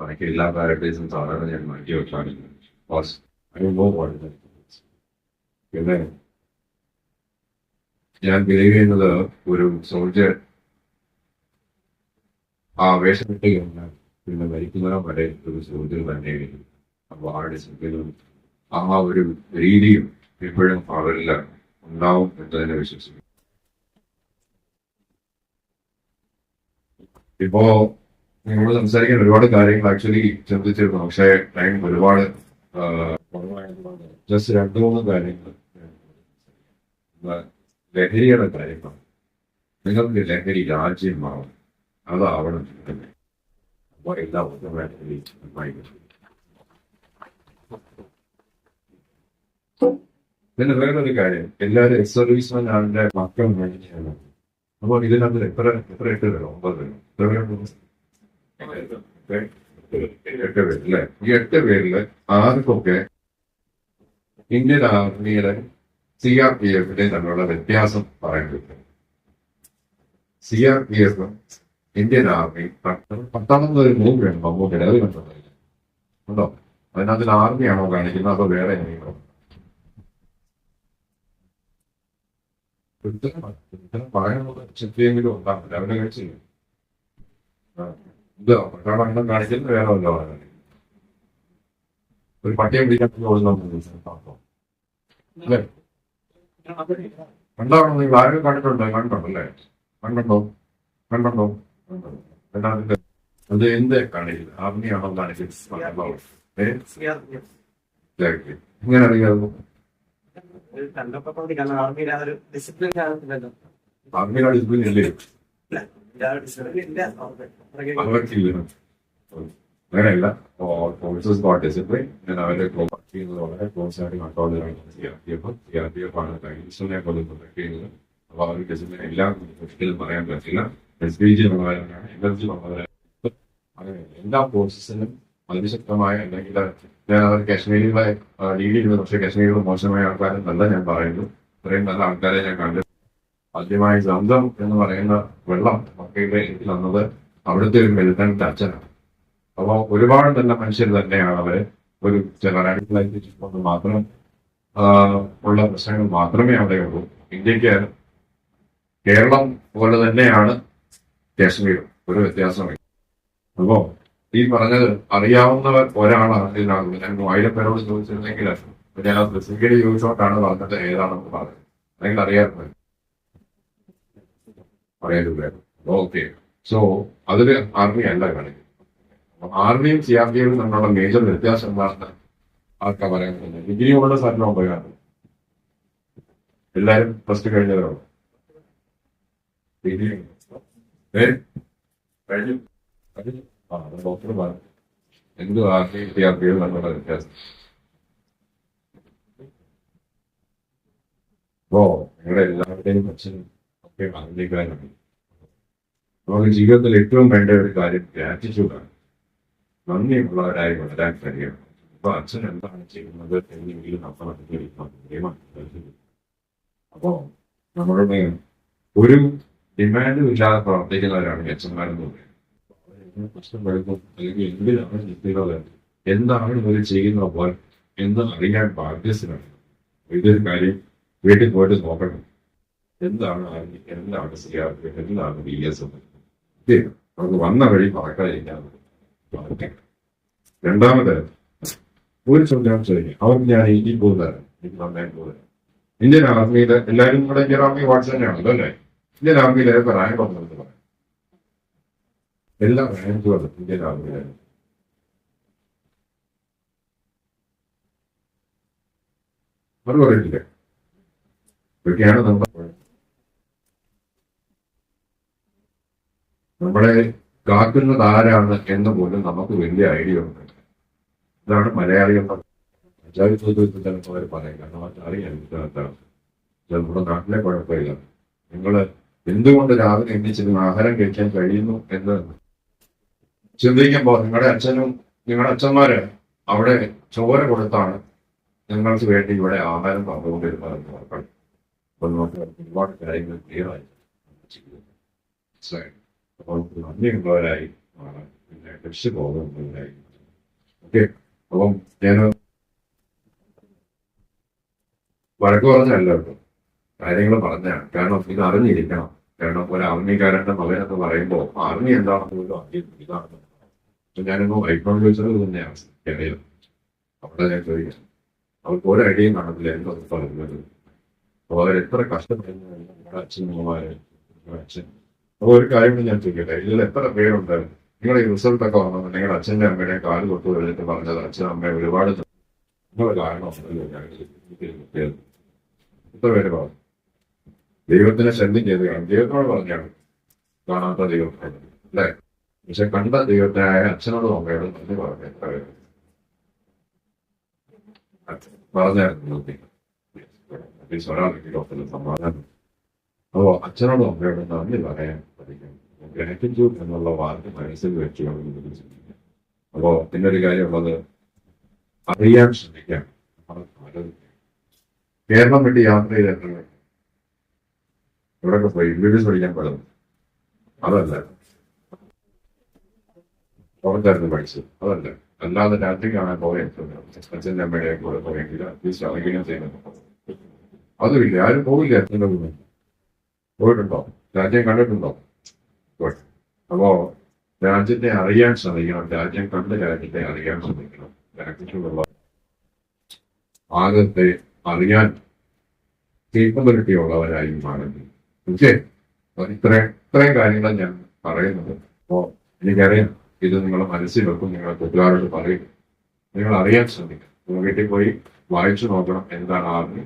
ബാക്കി എല്ലാ പാരഡൈസും സാധാരണ ഞാൻ മാറ്റി വെക്കാണ് ബോസ് ഐ പിന്നെ ഞാൻ ബിലീവ് ചെയ്യുന്നത് ഒരു സോൾജർ ആ വേഷം കിട്ടുകയാണ് പിന്നെ മരിക്കുന്നതിനും വരെ ഒരു സോൾജർ തന്നെയായിരുന്നു അപ്പോൾ ആ ഡിസിപ്ലിനും ആ ഒരു രീതിയും എപ്പോഴും അവരിൽ ഉണ്ടാവും എന്ന് തന്നെ വിശ്വസിക്കുന്നു. ഇപ്പോ നിങ്ങൾ സംസാരിക്കാൻ ഒരുപാട് കാര്യങ്ങൾ ആക്ച്വലി ചിന്തിച്ചിരുന്നു. പക്ഷേ ടൈം ഒരുപാട് ജസ്റ്റ് രണ്ടു മൂന്ന് കാര്യങ്ങൾ ലഹരിയുടെ കാര്യമാണ് നിങ്ങൾക്ക് ലഹരി രാജ്യമാവണം അതാവണം തന്നെ അപ്പോൾ എല്ലാം ഓട്ടോമാറ്റിക്കലി പിന്നെ വേറൊരു കാര്യം. എല്ലാവരും എക്സ് സർവീസ്മാൻ ആളുടെ മക്കൾ മേടിക്കാനാണ് അപ്പോൾ ഇതിനകത്ത് എത്ര എത്ര എട്ട് പേരോ ഒമ്പത് പേരോ എത്ര പേരുണ്ട് എട്ട് പേര് അല്ലേ ഈ എട്ട് പേരിൽ ആർക്കൊക്കെ ഇന്ത്യൻ ആർമിയുടെ സി ആർ പി എഫിന്റെ തമ്മിലുള്ള വ്യത്യാസം പറയുന്നത് C R P F Indian army പത്താമത് ഒരു മൂവിയാണ് മമ്മൂട്ടിയുടെ അത് കണ്ടിട്ടില്ല ഉണ്ടോ? അതിനകത്ത് ആർമിയാണോ കാണിക്കുന്നത്? അതോ വേറെ എന്തെങ്കിലും ഇത്തരം പറയാനുള്ള ചിന്തയെങ്കിലും ഉണ്ടാവില്ല രാവിലെ കഴിച്ചില്ല കാണിക്കുന്നത് വേറെ വല്ല ഒരു പട്ടിയെ പിടിക്കാൻ കണ്ടാണോ നിങ്ങൾ? ആരും കണ്ടിട്ടുണ്ടോ? കണ്ടിട്ടുണ്ടല്ലേ? കണ്ടോ കണ്ടോ രണ്ടാമത്തെ അത് എന്ത് കാണിക്കുന്നത്? ആർമിയാണോ കാണിക്കുന്നത്. ഇങ്ങനെ അറിയാമോ കണ്ടപ്പോ തോന്നി ആർമിയുടെ ആ ഒരു ഡിസിപ്ലിൻ കാണുന്നില്ലല്ലോ ആർമിയുടെ ഡിസിപ്ലിൻ ഇല്ലേ. അങ്ങനെയല്ല ഓഫീസേഴ്സ് ഗോട്ട് ഞാൻ അവരെ കോൺടാക്ട് ചെയ്യുന്നത് വളരെ ക്ലോസ് ആയിട്ട് കൺട്രോൾ ചെയ്യണം ചെയ്യുന്നത് അപ്പോൾ അവർ ഡിസിപ്ലിൻ എല്ലാം ഒരിക്കലും പറയാൻ പറ്റില്ല എസ് ബി ജി ഉള്ളവരാണ് എനർജി ഉള്ളവരാണ് എല്ലാ ഫോഴ്സസിനും അതിശക്തമായ അല്ലെങ്കിൽ ഞാൻ അവർ കശ്മീരിലെ ലീഡ് ചെയ്യുന്നത് പക്ഷേ കാശ്മീരിൽ മോശമായ ആൾക്കാരെന്നല്ല ഞാൻ പറയുന്നു ഇത്രയും നല്ല ആൾക്കാരെ ഞാൻ കണ്ടു ആദ്യമായി സ്വന്തം എന്ന് പറയുന്ന വെള്ളം മക്കയുടെ വന്നത് അവിടുത്തെ ഒരു മെലിറ്റന്റ് അച്ഛനാണ് അപ്പൊ ഒരുപാട് തന്നെ മനുഷ്യർ തന്നെയാണ് അവർ. ഒരു ചില മാത്രം ഉള്ള പ്രശ്നങ്ങൾ മാത്രമേ അവിടെ ഉള്ളൂ. ഇന്ത്യയ്ക്ക് കേരളം പോലെ തന്നെയാണ് കാശ്മീർ ഒരു വ്യത്യാസമില്ല. അപ്പോ ഈ പറഞ്ഞത് അറിയാവുന്നവർ ഒരാളാണ് ഇതിനകത്ത്. ഞാൻ മൂവായിരം പേരോട് ചോദിച്ചിരുന്നെങ്കിൽ ഞാൻ സ്പെസിഫിക്കലി ചോദിച്ചോണ്ടാണ് പറഞ്ഞത് ഏതാണെന്ന് പറഞ്ഞത്. അല്ലെങ്കിൽ അറിയാറുണ്ട് അറിയാറില്ലായിരുന്നു ഓക്കെ. സോ അതിന് ആർമി അല്ല കാണിക്കുന്നത് ആർമിയും സി ആർ പി എഫും തമ്മിലുള്ള മേജർ വ്യത്യാസം എന്താണെന്ന് ആർക്കാ പറയാൻ പറ്റുന്നത്? ഡിഗ്രി ഉള്ള സാറിന് ഉപകാരം എല്ലാരും ഫസ്റ്റ് കഴിഞ്ഞവരാണ്? ഡിഗ്രി എന്ത് ആർമി സി ആർ പി എഫും തമ്മിലുള്ള വ്യത്യാസം? ഓ നിങ്ങളുടെ എല്ലാവരുടെയും അച്ഛനും ആഗ്രഹിക്കാനാണ് നമുക്ക് ജീവിതത്തിൽ ഏറ്റവും വേണ്ട ഒരു കാര്യം ഗ്രാറ്റിറ്റ്യൂഡാണ് നന്ദിയുള്ളവരായി വളരാൻ കഴിയണം. അപ്പൊ അച്ഛൻ എന്താണ് ചെയ്യുന്നത് എന്നെങ്കിലും നമ്മൾ അനുകരിക്കണം അപ്പോ നമ്മളുടെ ഒരു ഡിമാൻഡും ഇല്ലാതെ പ്രവർത്തിക്കുന്നവരാണ് അച്ഛന്മാരെന്ന് പറയുന്നത്. പ്രശ്നം വരുന്നു? അല്ലെങ്കിൽ എന്തിനാണ് ചിന്തിക്കുന്നത് എന്താണ് ഇവർ ചെയ്യുന്ന പോലെ എന്ന് അറിയാൻ ബാധ്യസ്ഥനാണ് ഇതൊരു കാര്യം വീട്ടിൽ പോയിട്ട് നോക്കണം. എന്താണ് എന്താണ് സി ആർ പി എന്താണ് ബി എസ് എഫ് നമുക്ക് വന്ന വഴി മറക്കാതിരിക്കാൻ രണ്ടാമത് ഒരു ചോദ്യം ചോദിക്കും. അവർക്ക് ഞാൻ ഇന്ത്യയിൽ പോകുന്നതാണ് എനിക്ക് നന്നായി പോകുന്നത് ഇന്ത്യൻ ആർമിയിൽ എല്ലാവരും കൂടെ ഇന്ത്യൻ ആർമി വാട്സ് തന്നെയാണല്ലോ അല്ലേ? ഇന്ത്യൻ ആർമിയിലെ ഏതൊക്കെ റാങ്ക് ഉണ്ടെന്ന് പറയാം. എല്ലാ റാങ്കുകളും ഇന്ത്യൻ ആർമിയിലെ. അത് പറയില്ലേ ഇതൊക്കെയാണ് നമ്മുടെ നമ്മളെ കാക്കുന്നത് ആരാണ് എന്ന് പോലും നമുക്ക് വലിയ ഐഡിയ ഉണ്ട് ഇതാണ് മലയാളികളുടെ ആചാര്യ ചോദ്യത്തിൽ ചിലപ്പോൾ അവർ പറയും കാരണം അറിയാം നമ്മുടെ നാട്ടിലെ കുഴപ്പമില്ല. നിങ്ങൾ എന്തുകൊണ്ട് രാവിലെ എണ്ണിച്ചിരുന്ന് ആഹാരം കഴിക്കാൻ കഴിയുന്നു എന്ന് ചിന്തിക്കുമ്പോൾ നിങ്ങളുടെ അച്ഛനും നിങ്ങളുടെ അച്ഛന്മാര് അവിടെ ചോര കൊടുത്താണ് നിങ്ങൾക്ക് വേണ്ടി ഇവിടെ ആഹാരം പറഞ്ഞുകൊണ്ടിരുന്നത് ഓർക്കണം അപ്പോൾ നമുക്ക് ഒരുപാട് കാര്യങ്ങൾ ക്ലിയർ ആയി അപ്പോൾ നന്ദിയുള്ളവരായി മാറാൻ പിന്നെ ലക്ഷ്യ ബോധമൊന്നുമില്ലായിരുന്നു ഓക്കെ അപ്പം ഞാൻ വഴക്ക് പറഞ്ഞല്ല കേട്ടോ പറഞ്ഞാണ് കാരണം ഇത് അറിഞ്ഞിരിക്കണം കാരണം ഒരു ആർമിക്കാരന്റെ മകനൊക്കെ പറയുമ്പോൾ ആർമി എന്താണെന്ന് പോലും അറിയുന്നു ഇതാണ് അപ്പൊ ഞാനിപ്പോ ഐക്കോൺ ഇത് തന്നെയാണ് എനിക്കറിയാം അവിടെ ഞാൻ ചോദിക്കാം അവർക്ക് ഒരു ഐഡിയയും കാണത്തില്ല എന്തൊക്കെ പറയുന്നത് അപ്പൊ അവർ എത്ര കഷ്ടപ്പെടുന്നു നമ്മുടെ അപ്പൊ ഒരു കാര്യം ഞാൻ ചോദിക്കട്ടെ ഇതിൽ എത്ര പേരുണ്ട് നിങ്ങളുടെ ഈ റിസൾട്ട് ഒക്കെ വന്നത് നിങ്ങളുടെ അച്ഛന്റെ അമ്മയുടെ കാൽ തൊട്ട് കഴിഞ്ഞിട്ട് പറഞ്ഞത് അച്ഛനും അമ്മയെ ഒരുപാട് നിങ്ങളുടെ കാരണം എത്ര പേര് പറഞ്ഞു ദൈവത്തിനെ ശല്യം ചെയ്ത് കാണും ദൈവത്തോട് പറഞ്ഞാണ് കാണാത്ത ദൈവം അല്ലേ പക്ഷെ കണ്ട ദൈവത്തിനായ അച്ഛനോടും അമ്മയോടും നന്ദി പറഞ്ഞു എത്ര പേര് പറഞ്ഞായിരുന്നു ഒരാളെങ്കിലും സമാധാനം അപ്പോ അച്ഛനോടും അമ്മയോടും നന്ദി പറയാൻ പഠിക്കണം ഗ്രാറ്റിറ്റ്യൂഡ് എന്നുള്ള വാക്ക് മനസ്സിൽ വെച്ചുകൊണ്ട് നമുക്ക് ചിന്തിക്കാം. അപ്പോ പിന്നെ ഒരു കാര്യമുള്ളത് അറിയാൻ ശ്രമിക്കാം. കേരളം വിട്ട് യാത്ര ചെയ്തിട്ടുണ്ട്. ഇവിടെയൊക്കെ പോയി ഇംഗ്ലീഷ് പഠിക്കാൻ പാടുന്നു അതല്ല. പുറത്തായിരുന്നു പഠിച്ചത്. അതല്ല. അല്ലാതെ രാത്രി കാണാൻ പോയത് അച്ഛന്റെ അമ്മയുടെ കൂടെ പോയെങ്കിൽ അറ്റ്ലീസ്റ്റ് അതെങ്കിലും ചെയ്യുന്നു അതുമില്ല. ആരും പോവില്ല. അച്ഛന്റെ കൂടെ. പോയിട്ടുണ്ടോ? രാജ്യം കണ്ടിട്ടുണ്ടോ. അപ്പോ രാജ്യത്തെ അറിയാൻ ശ്രമിക്കണം. രാജ്യം കണ്ട് രാജ്യത്തെ അറിയാൻ ശ്രമിക്കണം. രാജ്യത്തിലുള്ള ആദ്യത്തെ അറിയാൻ കേപ്പബിലിറ്റി ഉള്ളവരായി മാറുന്നു. ഓക്കെ? ഇത്ര ഇത്രയും കാര്യങ്ങൾ ഞാൻ പറയുന്നത്. അപ്പോ എനിക്കറിയാം. ഇത് നിങ്ങളുടെ മനസ്സിൽ വെക്കും. നിങ്ങൾ കൂട്ടുകാരോട് പറയും. നിങ്ങൾ അറിയാൻ ശ്രമിക്കും വീട്ടിൽ പോയി വായിച്ചു നോക്കണം. എന്താണ് ആർമി